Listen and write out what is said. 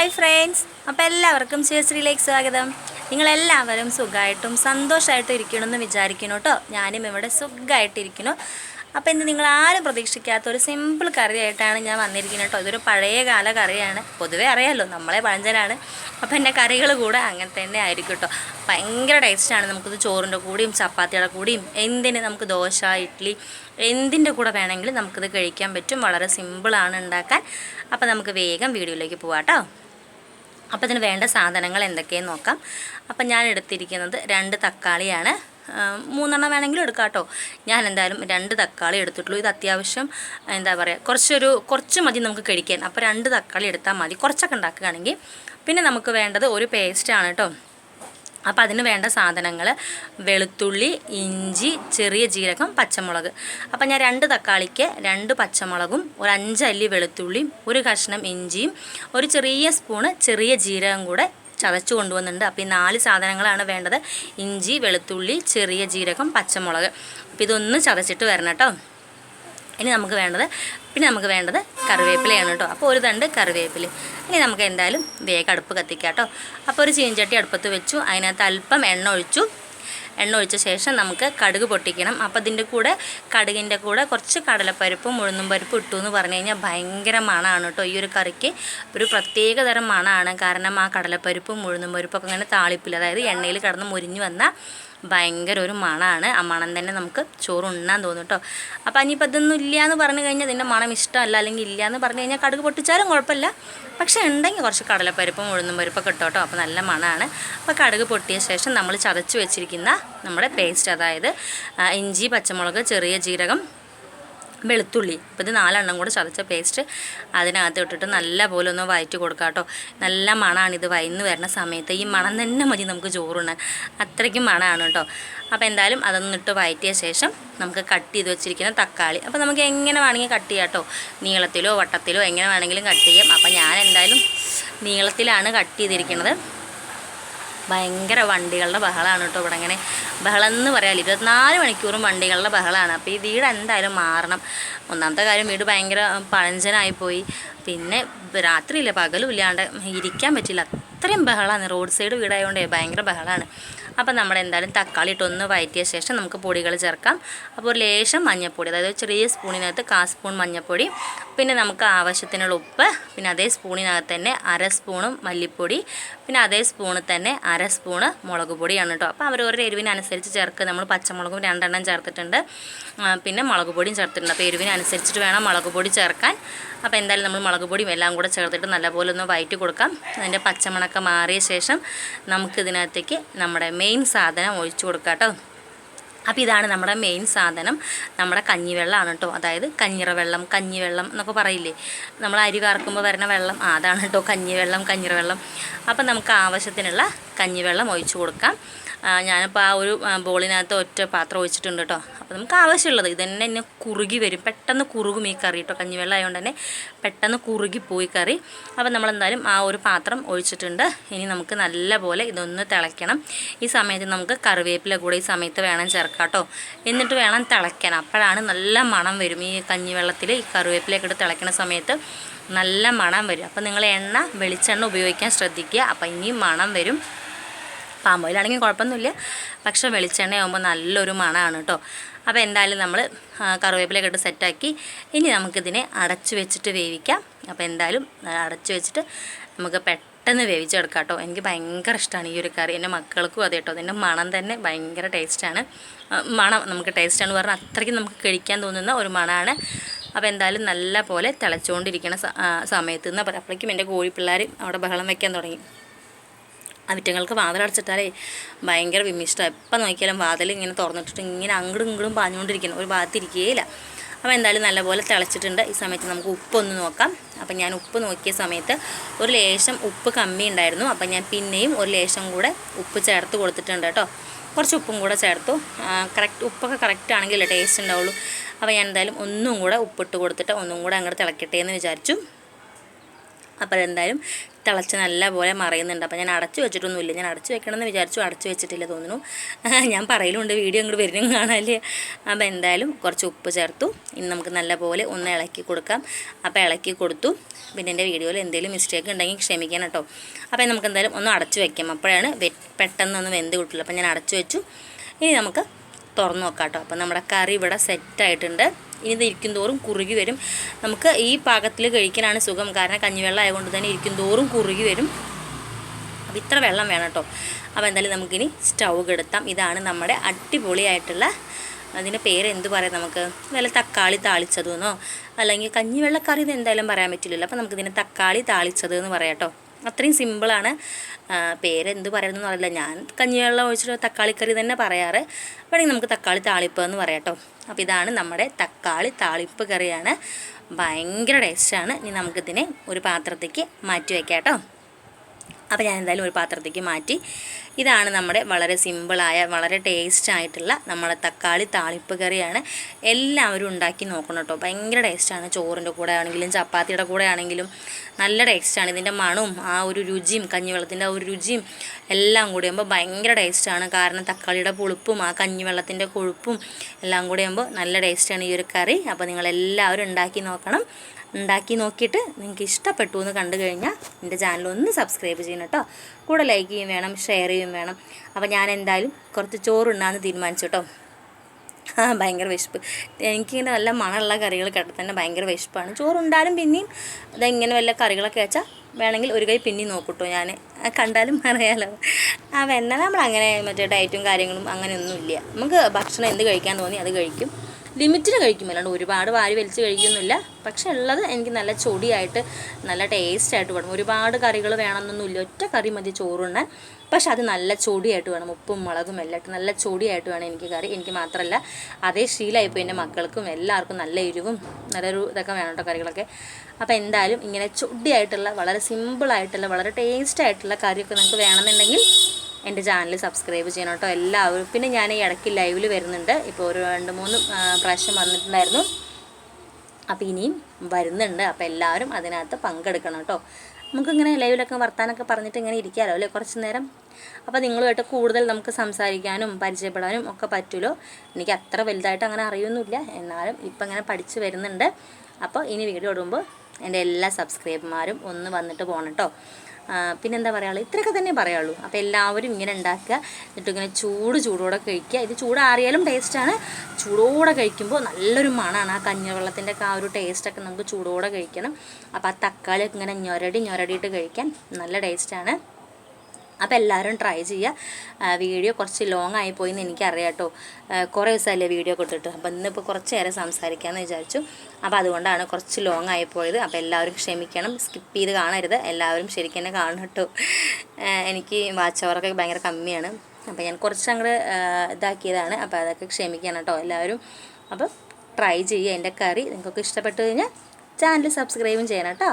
Hi friends അപ്പോൾ എല്ലാവർക്കും ശിവശ്രീയിലേക്ക് സ്വാഗതം. നിങ്ങളെല്ലാവരും സുഖമായിട്ടും സന്തോഷമായിട്ടും ഇരിക്കണമെന്ന് വിചാരിക്കുന്നു കേട്ടോ. ഞാനും ഇവിടെ സുഖമായിട്ടിരിക്കുന്നു. അപ്പോൾ ഇന്ന് നിങ്ങൾ ആരും പ്രതീക്ഷിക്കാത്ത ഒരു സിമ്പിൾ കറിയായിട്ടാണ് ഞാൻ വന്നിരിക്കുന്നത് കേട്ടോ. ഇതൊരു പഴയ കാല കറിയാണ്. പൊതുവേ അറിയാമല്ലോ നമ്മളെ പഴഞ്ചനാണ്. അപ്പോൾ എന്റെ കറികൾ കൂടെ അങ്ങനെ തന്നെ ആയിരിക്കും കേട്ടോ. ഭയങ്കര ടേസ്റ്റാണ് നമുക്കിത് ചോറിന്റെ കൂടിയും ചപ്പാത്തിയുടെ കൂടിയും എന്തിന് നമുക്ക് ദോശ ഇഡ്ഡലി എന്തിന്റെ കൂടെ വേണമെങ്കിലും നമുക്കിത് കഴിക്കാൻ പറ്റും. വളരെ സിമ്പിളാണ് ഉണ്ടാക്കാൻ. അപ്പോൾ നമുക്ക് വേഗം വീഡിയോയിലേക്ക് പോവാം കേട്ടോ. അപ്പോൾ ഇതിന് വേണ്ട സാധനങ്ങൾ എന്തൊക്കെയെന്ന് നോക്കാം. അപ്പം ഞാൻ എടുത്തിരിക്കുന്നത് രണ്ട് തക്കാളിയാണ്. മൂന്നെണ്ണം വേണമെങ്കിലും എടുക്കാം കേട്ടോ. ഞാൻ എന്തായാലും രണ്ട് തക്കാളി എടുത്തിട്ടുള്ളൂ. ഇത് അത്യാവശ്യം എന്താ പറയുക കുറച്ചൊരു കുറച്ച് മതി നമുക്ക് കഴിക്കാൻ. അപ്പോൾ രണ്ട് തക്കാളി എടുത്താൽ മതി. കുറച്ചൊക്കെ ഉണ്ടാക്കുകയാണെങ്കിൽ പിന്നെ നമുക്ക് വേണ്ടത് ഒരു പേസ്റ്റാണ് കേട്ടോ. അപ്പോൾ അതിന് വേണ്ട സാധനങ്ങൾ വെളുത്തുള്ളി ഇഞ്ചി ചെറിയ ജീരകം പച്ചമുളക്. അപ്പോൾ ഞാൻ രണ്ട് തക്കാളിക്ക് രണ്ട് പച്ചമുളകും ഒരു അഞ്ചല്ലി വെളുത്തുള്ളിയും ഒരു കഷ്ണം ഇഞ്ചിയും ഒരു ചെറിയ സ്പൂണ് ചെറിയ ജീരകം കൂടെ ചതച്ചു കൊണ്ടുവന്നിട്ടുണ്ട്. അപ്പോൾ ഈ നാല് സാധനങ്ങളാണ് വേണ്ടത്. ഇഞ്ചി വെളുത്തുള്ളി ചെറിയ ജീരകം പച്ചമുളക്. അപ്പോൾ ഇതൊന്ന് ചതച്ചിട്ട് വരണം കേട്ടോ. ഇനി നമുക്ക് വേണ്ടത് പിന്നെ നമുക്ക് വേണ്ടത് കറിവേപ്പിലയാണ് കേട്ടോ. അപ്പോൾ ഒരു തണ്ട് കറിവേപ്പില. ഇനി നമുക്ക് എന്തായാലും വേഗം അടുപ്പ് കത്തിക്കാം കേട്ടോ. അപ്പോൾ ഒരു ചീഞ്ചട്ടി അടുപ്പത്ത് വെച്ചു. അതിനകത്ത് അല്പം എണ്ണ ഒഴിച്ചു. എണ്ണ ഒഴിച്ച ശേഷം നമുക്ക് കടുക് പൊട്ടിക്കണം. അപ്പോൾ ഇതിന്റെ കൂടെ കടുകിന്റെ കൂടെ കുറച്ച് കടലപ്പരിപ്പും ഉഴുന്നും പരിപ്പും ഇട്ടു എന്ന് പറഞ്ഞു കഴിഞ്ഞാൽ ഭയങ്കര മണമാണ് കേട്ടോ ഈ ഒരു കറിക്ക്. ഒരു പ്രത്യേക തരം മണമാണ്. കാരണം ആ കടലപ്പരിപ്പും ഉഴുന്നും പരിപ്പും ഒക്കെ ഇങ്ങനെ താളിപ്പില്ല. അതായത് എണ്ണയിൽ കടന്ന് മുരിഞ്ഞു വന്ന ഭയങ്കര ഒരു മണമാണ് ആ മണം തന്നെ നമുക്ക് ചോറ് ഉണ്ണാൻ തോന്നും കേട്ടോ അപ്പോൾ ഇനിയിപ്പോൾ ഇതൊന്നും ഇല്ല എന്ന് പറഞ്ഞു കഴിഞ്ഞാൽ ഇതിന്റെ മണം ഇഷ്ടമല്ല അല്ലെങ്കിൽ ഇല്ല എന്ന് പറഞ്ഞു കഴിഞ്ഞാൽ കടുക് പൊട്ടിച്ചാലും കുഴപ്പമില്ല. പക്ഷേ ഉണ്ടെങ്കിൽ കുറച്ച് കടലപ്പരിപ്പും ഉഴുന്നും പരിപ്പൊക്കെ ഇട്ടോ കേട്ടോ അപ്പോൾ നല്ല മണമാണ് അപ്പോൾ കടുക് പൊട്ടിയ ശേഷം നമ്മൾ ചതച്ച് വെച്ചിരിക്കുന്ന നമ്മുടെ പേസ്റ്റ് അതായത് ഇഞ്ചി പച്ചമുളക് ചെറിയ ജീരകം വെളുത്തുള്ളി. അപ്പോൾ ഇത് നാലെണ്ണം കൂടെ ചതച്ച പേസ്റ്റ് അതിനകത്ത് ഇട്ടിട്ട് നല്ല പോലെ ഒന്ന് വയറ്റി കൊടുക്കുക കേട്ടോ നല്ല മണമാണ് ഇത് വയന്ന് വരുന്ന സമയത്ത്. ഈ മണം തന്നെ മതി നമുക്ക് ചോറുണ്ണാൻ. അത്രയ്ക്കും മണമാണ് കേട്ടോ അപ്പോൾ എന്തായാലും അതൊന്നിട്ട് വയറ്റിയ ശേഷം നമുക്ക് കട്ട് ചെയ്ത് വെച്ചിരിക്കുന്ന തക്കാളി. അപ്പോൾ നമുക്ക് എങ്ങനെ വേണമെങ്കിൽ കട്ട് ചെയ്യാം കേട്ടോ നീളത്തിലോ വട്ടത്തിലോ എങ്ങനെ വേണമെങ്കിലും കട്ട് ചെയ്യാം. അപ്പോൾ ഞാൻ എന്തായാലും നീളത്തിലാണ് കട്ട് ചെയ്തിരിക്കുന്നത്. ഭയങ്കര വണ്ടികളുടെ ബഹളമാണ് കേട്ടോ ഇവിടെ അങ്ങനെ ബഹളം എന്ന് പറയാല്ല ഇരുപത്തിനാല് മണിക്കൂറും വണ്ടികളുടെ ബഹളമാണ് അപ്പോൾ ഈ വീട് എന്തായാലും മാറണം. ഒന്നാമത്തെ കാര്യം വീട് ഭയങ്കര പഴഞ്ചനായി പോയി. പിന്നെ രാത്രിയില്ല പകലും ഇല്ലാണ്ട് ഇരിക്കാൻ പറ്റില്ല. അത്രയും ബഹളമാണ് റോഡ് സൈഡ് വീടായതുകൊണ്ട് ഭയങ്കര ബഹളമാണ് അപ്പോൾ നമ്മൾ എന്തായാലും തക്കാളി ഇട്ടൊന്ന് വയറ്റിയ ശേഷം നമുക്ക് പൊടികൾ ചേർക്കാം. അപ്പോൾ ഒരു ലേശം മഞ്ഞൾപ്പൊടി അതായത് ചെറിയ സ്പൂണിനകത്ത് കാ സ്പൂൺ മഞ്ഞൾപ്പൊടി പിന്നെ നമുക്ക് ആവശ്യത്തിനുള്ള ഉപ്പ് പിന്നെ അതേ സ്പൂണിനകത്ത് തന്നെ അര സ്പൂണും മല്ലിപ്പൊടി പിന്നെ അതേ സ്പൂണിൽ തന്നെ അര സ്പൂണ് മുളക് പൊടിയാണ് കേട്ടോ. അപ്പോൾ അവരവരുടെ എരിവിനനുസരിച്ച് ചേർക്കുക. നമ്മൾ പച്ചമുളകും രണ്ടെണ്ണം ചേർത്തിട്ടുണ്ട്. പിന്നെ മുളക് പൊടിയും ചേർത്തിട്ടുണ്ട്. അപ്പോൾ എരിവിനനുസരിച്ചിട്ട് വേണം മുളക് പൊടി ചേർക്കാൻ. അപ്പോൾ എന്തായാലും നമ്മൾ മുളക് പൊടിയും എല്ലാം കൂടെ ചേർത്തിട്ട് നല്ലപോലെ ഒന്ന് വയറ്റി കൊടുക്കാം. അതിന്റെ പച്ചമണക്കം മാറിയ ശേഷം നമുക്കിതിനകത്തേക്ക് നമ്മുടെ മെയിൻ സാധനം ഒഴിച്ചു കൊടുക്കാം കേട്ടോ. അപ്പോൾ ഇതാണ് നമ്മുടെ മെയിൻ സാധനം. നമ്മുടെ കഞ്ഞിവെള്ളമാണ് കേട്ടോ. അതായത് കഞ്ഞിറ വെള്ളം കഞ്ഞിവെള്ളം എന്നൊക്കെ പറയില്ലേ? നമ്മൾ അരി വറക്കുമ്പോൾ വരുന്ന വെള്ളം. അതാണ് കേട്ടോ കഞ്ഞിവെള്ളം കഞ്ഞിറ വെള്ളം അപ്പം നമുക്ക് ആവശ്യത്തിനുള്ള കഞ്ഞിവെള്ളം ഒഴിച്ചു കൊടുക്കാം. ഞാനിപ്പോൾ ആ ഒരു ബോളിനകത്ത് ഒറ്റ പാത്രം ഒഴിച്ചിട്ടുണ്ട് കേട്ടോ. അപ്പോൾ നമുക്ക് ആവശ്യമുള്ളത്. ഇത് തന്നെ എന്നെ കുറുകി വരും. പെട്ടെന്ന് കുറുകും ഈ കറി കേട്ടോ കഞ്ഞിവെള്ളം ആയതുകൊണ്ട് തന്നെ പെട്ടെന്ന് കുറുകി പോയി കറി. അപ്പോൾ നമ്മളെന്തായാലും ആ ഒരു പാത്രം ഒഴിച്ചിട്ടുണ്ട്. ഇനി നമുക്ക് നല്ലപോലെ ഇതൊന്ന് തിളയ്ക്കണം. ഈ സമയത്ത് നമുക്ക് കറിവേപ്പില കൂടെ ഈ സമയത്ത് വേണം ചേർക്കാം കേട്ടോ എന്നിട്ട് വേണം തിളയ്ക്കാൻ. അപ്പോഴാണ് നല്ല മണം വരും. ഈ കഞ്ഞിവെള്ളത്തിൽ ഈ കറിവേപ്പിലയൊക്കെ ഇട്ട് തിളയ്ക്കുന്ന സമയത്ത് നല്ല മണം വരും. അപ്പോൾ നിങ്ങൾ എണ്ണ വെളിച്ചെണ്ണ ഉപയോഗിക്കാൻ ശ്രദ്ധിക്കുക. അപ്പോൾ ഇനിയും മണം വരും. പാം ഓയിലാണെങ്കിൽ കുഴപ്പമൊന്നുമില്ല. പക്ഷെ വെളിച്ചെണ്ണ ആകുമ്പോൾ നല്ലൊരു മണമാണ് കേട്ടോ. അപ്പോൾ എന്തായാലും നമ്മൾ കറിവേപ്പിലൊക്കെ ഇട്ട് സെറ്റാക്കി. ഇനി നമുക്കിതിനെ അടച്ചു വെച്ചിട്ട് വേവിക്കാം. അപ്പോൾ എന്തായാലും അടച്ചു വെച്ചിട്ട് നമുക്ക് പെട്ടെന്ന് വേവിച്ചെടുക്കാം കേട്ടോ. എനിക്ക് ഭയങ്കര ഇഷ്ടമാണ് ഈ ഒരു കറി. എന്റെ മക്കൾക്കും അതെ കേട്ടോ. അതിന്റെ മണം തന്നെ ഭയങ്കര ടേസ്റ്റാണ്. മണം നമുക്ക് ടേസ്റ്റാണ് പറഞ്ഞാൽ അത്രയ്ക്ക് നമുക്ക് കഴിക്കാൻ തോന്നുന്ന ഒരു മണമാണ്. അപ്പോൾ എന്തായാലും നല്ല പോലെ ആ, സമയത്ത് നിന്ന് അപ്പോഴേക്കും എന്റെ കോഴി പിള്ളേർ അവിടെ ബഹളം വയ്ക്കാൻ തുടങ്ങി. അവറ്റങ്ങൾക്ക് വാതിലടച്ചിട്ടാലേ ഭയങ്കര വിമിഷ്ടമാണ് എപ്പം നോക്കിയാലും വാതിൽ ഇങ്ങനെ തുറന്നിട്ടിട്ട് ഇങ്ങനെ അങ്ങോട്ടും ഇങ്ങോട്ടും പാഞ്ഞുകൊണ്ടിരിക്കണം ഒരു ഭാഗത്ത് ഇരിക്കുകയില്ല അപ്പോൾ എന്തായാലും നല്ലപോലെ തിളച്ചിട്ടുണ്ട്. ഈ സമയത്ത് നമുക്ക് ഉപ്പൊന്ന് നോക്കാം. അപ്പം ഞാൻ ഉപ്പ് നോക്കിയ സമയത്ത് ഒരു ലേശം ഉപ്പ് കമ്മി ഉണ്ടായിരുന്നു. അപ്പം ഞാൻ പിന്നെയും ഒരു ലേശം കൂടെ ഉപ്പ് ചേർത്ത് കൊടുത്തിട്ടുണ്ട് കേട്ടോ. കുറച്ച് ഉപ്പും കൂടെ ചേർത്തു. കറക്റ്റ് ഉപ്പൊക്കെ കറക്റ്റ് ആണെങ്കിലേ ടേസ്റ്റ് ഉണ്ടാവുള്ളൂ. അപ്പോൾ ഞാൻ എന്തായാലും ഒന്നും കൂടെ ഉപ്പിട്ട് കൊടുത്തിട്ട് ഒന്നും കൂടെ അങ്ങോട്ട് തിളക്കട്ടെ എന്ന് വിചാരിച്ചു. അപ്പോൾ എന്തായാലും തിളച്ച് നല്ല പോലെ മറയുന്നുണ്ട്. അപ്പോൾ ഞാൻ അടച്ചു വെച്ചിട്ടൊന്നുമില്ല. ഞാൻ അടച്ചു വെക്കണമെന്ന് വിചാരിച്ചു അടച്ചു വെച്ചിട്ടില്ല തോന്നുന്നു. ഞാൻ പറയലുണ്ട് വീഡിയോ ഇങ്ങോട്ട് വരുന്നു കാണാല്ലേ? അപ്പോൾ എന്തായാലും കുറച്ച് ഉപ്പ് ചേർത്തു. ഇനി നമുക്ക് നല്ല പോലെ ഒന്ന് ഇളക്കി കൊടുക്കാം. അപ്പോൾ ഇളക്കി കൊടുത്തു. പിന്നെ എന്റെ വീഡിയോയിൽ എന്തെങ്കിലും മിസ്റ്റേക്ക് ഉണ്ടെങ്കിൽ ക്ഷമിക്കണം കേട്ടോ. അപ്പോൾ നമുക്ക് എന്തായാലും ഒന്ന് അടച്ചു വെക്കാം. അപ്പോഴാണ് പെട്ടെന്ന് പെട്ടെന്നൊന്ന് വെന്ത് കിട്ടുള്ളൂ അപ്പോൾ ഞാൻ അടച്ചു വെച്ചു. ഇനി നമുക്ക് തുറന്നു നോക്കാം കേട്ടോ. അപ്പോൾ നമ്മുടെ കറി ഇവിടെ സെറ്റായിട്ടുണ്ട് ഇനി ഇരിക്കും തോറും കുറുകി വരും. നമുക്ക് ഈ പാകത്തിൽ കഴിക്കാനാണ് സുഖം. കാരണം കഞ്ഞിവെള്ളം ആയതുകൊണ്ട് തന്നെ ഇരിക്കും തോറും കുറുകി വരും. അപ്പോൾ ഇത്ര വെള്ളം വേണം കേട്ടോ. അപ്പോൾ എന്തായാലും നമുക്കിനി സ്റ്റൗ കെടുത്താം. ഇതാണ് നമ്മുടെ അടിപൊളിയായിട്ടുള്ള അതിന്റെ പേര് എന്ത് പറയാം നമുക്ക്? വല്ല തക്കാളി താളിച്ചതെന്നോ അല്ലെങ്കിൽ കഞ്ഞിവെള്ളക്കറി ഇത് എന്തായാലും പറയാൻ പറ്റില്ലല്ലോ. അപ്പോൾ നമുക്കിതിന് തക്കാളി താളിച്ചത് എന്ന് പറയാം കേട്ടോ. അത്രയും സിമ്പിളാണ് പേര് എന്ത് പറയുന്നതെന്ന് അറിയില്ല. ഞാൻ കഞ്ഞിവെള്ളം ഒഴിച്ചിട്ട് തക്കാളിക്കറി തന്നെ പറയാറ്. വേണമെങ്കിൽ നമുക്ക് തക്കാളി താളിപ്പ് എന്ന് പറയാം കേട്ടോ. അപ്പോൾ ഇതാണ് നമ്മുടെ തക്കാളി താളിപ്പ് കറിയാണ്. ഭയങ്കര ടേസ്റ്റാണ് ഇനി നമുക്കിതിനെ ഒരു പാത്രത്തേക്ക് മാറ്റി വയ്ക്കാം കേട്ടോ. അപ്പോൾ ഞാൻ എന്തായാലും ഒരു പാത്രത്തേക്ക് മാറ്റി ഇതാണ് നമ്മുടെ വളരെ സിമ്പിളായ വളരെ ടേസ്റ്റ് ആയിട്ടുള്ള നമ്മുടെ തക്കാളി താളിപ്പ് കറിയാണ്. എല്ലാവരും ഉണ്ടാക്കി നോക്കണം കേട്ടോ. ഭയങ്കര ടേസ്റ്റാണ്. ചോറിന്റെ കൂടെ ആണെങ്കിലും ചപ്പാത്തിയുടെ കൂടെ ആണെങ്കിലും നല്ല ടേസ്റ്റാണ്. ഇതിന്റെ മണവും ആ ഒരു രുചിയും കഞ്ഞിവെള്ളത്തിന്റെ ആ ഒരു രുചിയും എല്ലാം കൂടി ആകുമ്പോൾ ഭയങ്കര ടേസ്റ്റാണ്. കാരണം തക്കാളിയുടെ പുളിപ്പും ആ കഞ്ഞിവെള്ളത്തിന്റെ കൊഴുപ്പും എല്ലാം കൂടി ആകുമ്പോൾ നല്ല ടേസ്റ്റാണ് ഈ ഒരു കറി. അപ്പോൾ നിങ്ങളെല്ലാവരും ഉണ്ടാക്കി നോക്കണം. ഉണ്ടാക്കി നോക്കിയിട്ട് നിങ്ങൾക്ക് ഇഷ്ടപ്പെട്ടു എന്ന് കണ്ടു കഴിഞ്ഞാൽ എന്റെ ചാനൽ ഒന്ന് സബ്സ്ക്രൈബ് ചെയ്യണം കേട്ടോ. കൂടെ ലൈക്ക് ചെയ്യും വേണം ഷെയർ ചെയ്യും വേണം. അപ്പോൾ ഞാൻ എന്തായാലും കുറച്ച് ചോറുണ്ടാന്ന് തീരുമാനിച്ചു കേട്ടോ ആ ഭയങ്കര വിശപ്പ്. എനിക്കിങ്ങനെ നല്ല മണമുള്ള കറികൾ കേട്ടാൽ തന്നെ ഭയങ്കര വിശപ്പാണ്. ചോറുണ്ടാലും പിന്നെയും ഇതെങ്ങനെ വല്ല കറികളൊക്കെ വെച്ചാൽ വേണമെങ്കിൽ ഒരു കൈ പിന്നെയും നോക്കൂട്ടോ ഞാൻ കണ്ടാലും അറിയാലോ. ആ വെണ്ണ നമ്മൾ അങ്ങനെ മറ്റേ ഡയറ്റും കാര്യങ്ങളും അങ്ങനെയൊന്നുമില്ല. നമുക്ക് ഭക്ഷണം എന്ത് കഴിക്കാൻ തോന്നി അത് കഴിക്കും. ലിമിറ്റിന് കഴിക്കും. അല്ലാണ്ട് ഒരുപാട് വാരി വലിച്ച് കഴിക്കുന്നില്ല. പക്ഷെ ഉള്ളത് എനിക്ക് നല്ല ചൊടിയായിട്ട് നല്ല ടേസ്റ്റായിട്ട് വേണം. ഒരുപാട് കറികൾ വേണമെന്നൊന്നുമില്ല. ഒറ്റ കറി മതി ചോറുണ്ണാൻ. പക്ഷെ അത് നല്ല ചൊടിയായിട്ട് വേണം. ഉപ്പും മുളകും എല്ലാം ഇട്ട് നല്ല ചൊടിയായിട്ട് വേണം എനിക്ക് കറി. എനിക്ക് മാത്രമല്ല അതേ ശീലമായിപ്പോൾ എന്റെ മക്കൾക്കും എല്ലാവർക്കും നല്ല എരിവും നല്ലൊരു ഇതൊക്കെ വേണം കേട്ടോ കറികളൊക്കെ. അപ്പോൾ എന്തായാലും ഇങ്ങനെ ചൊടിയായിട്ടുള്ള വളരെ സിമ്പിളായിട്ടുള്ള വളരെ ടേസ്റ്റ് ആയിട്ടുള്ള കറിയൊക്കെ നിങ്ങൾക്ക് വേണമെന്നുണ്ടെങ്കിൽ എന്റെ ചാനൽ സബ്സ്ക്രൈബ് ചെയ്യണം കേട്ടോ എല്ലാവരും. പിന്നെ ഞാൻ ഈ ഇടയ്ക്ക് ലൈവിൽ വരുന്നുണ്ട്. ഇപ്പോൾ ഒരു രണ്ട് മൂന്ന് പ്രാവശ്യം വന്നിട്ടുണ്ടായിരുന്നു. അപ്പോൾ ഇനിയും വരുന്നുണ്ട്. അപ്പോൾ എല്ലാവരും അതിനകത്ത് പങ്കെടുക്കണം കേട്ടോ. നമുക്കിങ്ങനെ ലൈവിലൊക്കെ വർത്താനൊക്കെ പറഞ്ഞിട്ട് ഇങ്ങനെ ഇരിക്കാമല്ലോ അല്ലേ? കുറച്ച് നേരം. അപ്പോൾ നിങ്ങളുമായിട്ട് കൂടുതൽ നമുക്ക് സംസാരിക്കാനും പരിചയപ്പെടാനും ഒക്കെ പറ്റുമല്ലോ. എനിക്ക് അത്ര വലുതായിട്ട് അങ്ങനെ അറിയൊന്നുമില്ല. എന്നാലും ഇപ്പം ഇങ്ങനെ പഠിച്ചു വരുന്നുണ്ട്. അപ്പോൾ ഇനി വീഡിയോ ഇടുമ്പോൾ എന്റെ എല്ലാ സബ്സ്ക്രൈബർമാരും ഒന്ന് വന്നിട്ട് പോകണം കേട്ടോ. പിന്നെന്താ പറയുള്ളൂ ഇത്രയൊക്കെ തന്നെ പറയുള്ളൂ. അപ്പോൾ എല്ലാവരും ഇങ്ങനെ ഉണ്ടാക്കുക. എന്നിട്ട് ഇങ്ങനെ ചൂട് ചൂടോടെ കഴിക്കുക. ഇത് ചൂടാറിയാലും ടേസ്റ്റാണ് ചൂടോടെ കഴിക്കുമ്പോൾ നല്ലൊരു മണമാണ് ആ കഞ്ഞവെള്ളത്തിന്റെ ഒക്കെ ആ ഒരു ടേസ്റ്റൊക്കെ നമുക്ക് ചൂടോടെ കഴിക്കണം. അപ്പോൾ ആ തക്കാളിയൊക്കെ ഇങ്ങനെ ഞൊരടി ഞൊരടിയിട്ട് കഴിക്കാൻ നല്ല ടേസ്റ്റാണ് അപ്പോൾ എല്ലാവരും ട്രൈ ചെയ്യുക. വീഡിയോ കുറച്ച് ലോങ് ആയിപ്പോയി എന്ന് എനിക്കറിയാം കേട്ടോ. കുറേ ദിവസമല്ലേ വീഡിയോ കൊടുത്തിട്ട് അപ്പോൾ ഇന്നിപ്പോൾ കുറച്ച് നേരം സംസാരിക്കാമെന്ന് വിചാരിച്ചു. അപ്പോൾ അതുകൊണ്ടാണ് കുറച്ച് ലോങ് ആയിപ്പോയത് അപ്പോൾ എല്ലാവരും ക്ഷമിക്കണം. സ്കിപ്പ് ചെയ്ത് കാണരുത്. എല്ലാവരും ശരിക്കും തന്നെ കാണണം കേട്ടോ. എനിക്ക് വാച്ച് അവറൊക്കെ ഭയങ്കര കമ്മിയാണ്. അപ്പോൾ ഞാൻ കുറച്ച് അങ്ങോട്ട് ഇതാക്കിയതാണ്. അപ്പോൾ അതൊക്കെ ക്ഷമിക്കണം കേട്ടോ എല്ലാവരും. അപ്പോൾ ട്രൈ ചെയ്യുക. എന്റെ കറി നിങ്ങൾക്കൊക്കെ ഇഷ്ടപ്പെട്ടു കഴിഞ്ഞാൽ ചാനൽ സബ്സ്ക്രൈബും ചെയ്യണം കേട്ടോ.